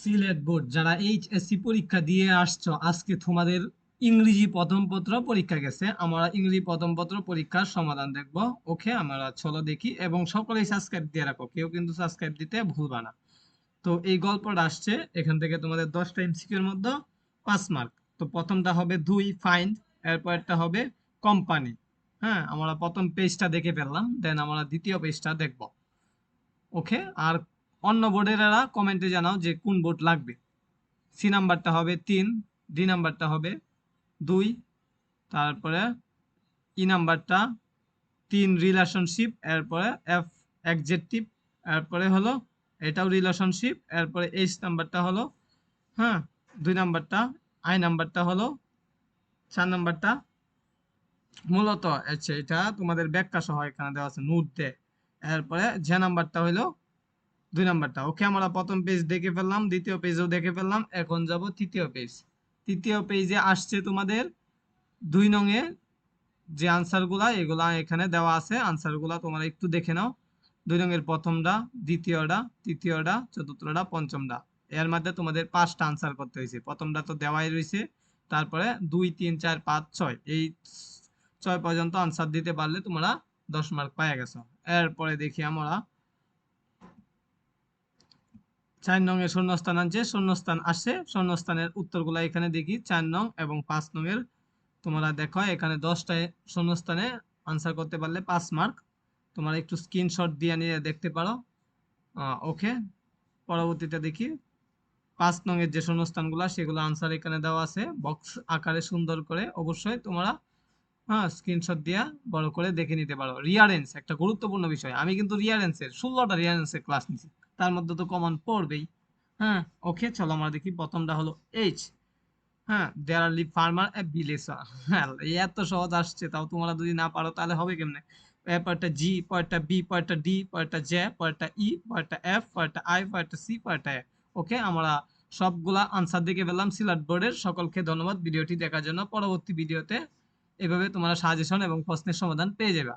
Sylhet board, যারা HSC পরীক্ষা দিয়ে আসছো, আজকে তোমাদের ইংরেজি প্রথম পত্র পরীক্ষা গেছে, আমরা ইংরেজি প্রথম পত্র পরীক্ষার সমাধান দেখব। ওকে, আমরা চলো দেখি, এবং সকলেই সাবস্ক্রাইব দিয়ে রাখো, কেউ কিন্তু সাবস্ক্রাইব দিতে ভুলবা না। তো এই গল্পটা আসছে, এখান থেকে তোমাদের দশটা এমসিকিউর মধ্যে পাঁচ মার্ক তো প্রথমটা হবে দুই ফাইন্ড এরপরটা হবে কোম্পানি হ্যাঁ আমরা প্রথম পেজটা দেখে ফেললাম দেন আমরা দ্বিতীয় পেজটা দেখব। ওকে, আর অন্য বোর্ডেরা কমেন্টে জানাও যে কোন বোর্ড লাগবে। সি নাম্বারটা হবে তিন ডি নাম্বারটা হবে দুই, তারপরে ই নাম্বারটা তিন রিলেশনশিপ এরপরে এফ একজেক্টিভ এরপরে হলো এটাও রিলেশনশিপ এরপরে এইচ নাম্বারটা হলো হ্যাঁ দুই নাম্বারটা আই নাম্বারটা হলো, চার নাম্বারটা মূলত আচ্ছা এটা তোমাদের ব্যাখ্যা সহ এখানে দেওয়া আছে নোট দে। এরপরে যে নাম্বারটা হলো দুই নাম্বারটা। ওকে আমরা প্রথম পেজ দেখে ফেললাম, দ্বিতীয় পেজও দেখে ফেললাম, এখন যাব তৃতীয় পেজ তৃতীয় পেজে আসছে তোমাদের দুই নঙে যে আনসারগুলা এগুলা এখানে দেওয়া আছে। আনসারগুলা তোমরা একটু দেখে নাও। দুই রঙের প্রথমটা, দ্বিতীয়টা, তৃতীয়টা, চতুর্থটা, পঞ্চমটা। এর মধ্যে তোমাদের পাঁচটা আনসার করতে হয়েছে। প্রথমটা তো দেওয়াই রয়েছে। তারপরে দুই, তিন, চার, পাঁচ, ছয়। এই ছয় পর্যন্ত আনসার দিতে পারলে তোমরা দশ মার্ক পাইয়া গেছো। এরপরে দেখি আমরা চার নং এর শূন্যস্থান আনছে, শূন্যস্থান আসে শূন্যস্থানের উত্তরগুলো এখানে দেখি, চার নং এবং পাঁচ নং এর। তোমরা দেখো, এখানে দশটায় শূন্যস্থানে আনসার করতে পারলে পাঁচ মার্ক তোমরা একটু স্ক্রিনশট দিয়ে নিয়ে দেখতে পারো। ওকে পরবর্তীতে দেখি, পাঁচ নং এর যে শূন্যস্থানগুলো, সেগুলো আনসার এখানে দেওয়া আছে। বক্স আকারে সুন্দর করে অবশ্যই তোমরা হ্যাঁ স্ক্রিনশট দিয়া বড় করে দেখে নিতে পারো। রিয়ারেন্স একটা গুরুত্বপূর্ণ বিষয়। আমি কিন্তু রিয়ারেন্সের ষোলোটা রিয়ারেন্সের ক্লাস নিছি। তার মধ্যে তো কমন পড়বেই। হ্যাঁ ওকে চলো আমরা দেখি প্রথমটা হলো এইচ হ্যাঁ there are live farmer village হ্যাঁ এত সহজ আসছে, তাও তোমরা যদি না পারো তাহলে হবে কেমনে? পরেরটা জি পরেরটা বি পরেরটা ডি পরেরটা জে পরেরটা ই পরেরটা এফ পরেরটা আই পরেরটা সি পরেরটা এ ওকে আমরা সবগুলা আনসার দেখে পেলাম সিলেট বোর্ডের সকলকে ধন্যবাদ ভিডিওটি দেখার জন্য। পরবর্তী ভিডিওতে এভাবে তোমরা সাজেশন এবং প্রশ্নের সমাধান পেয়ে যাবে।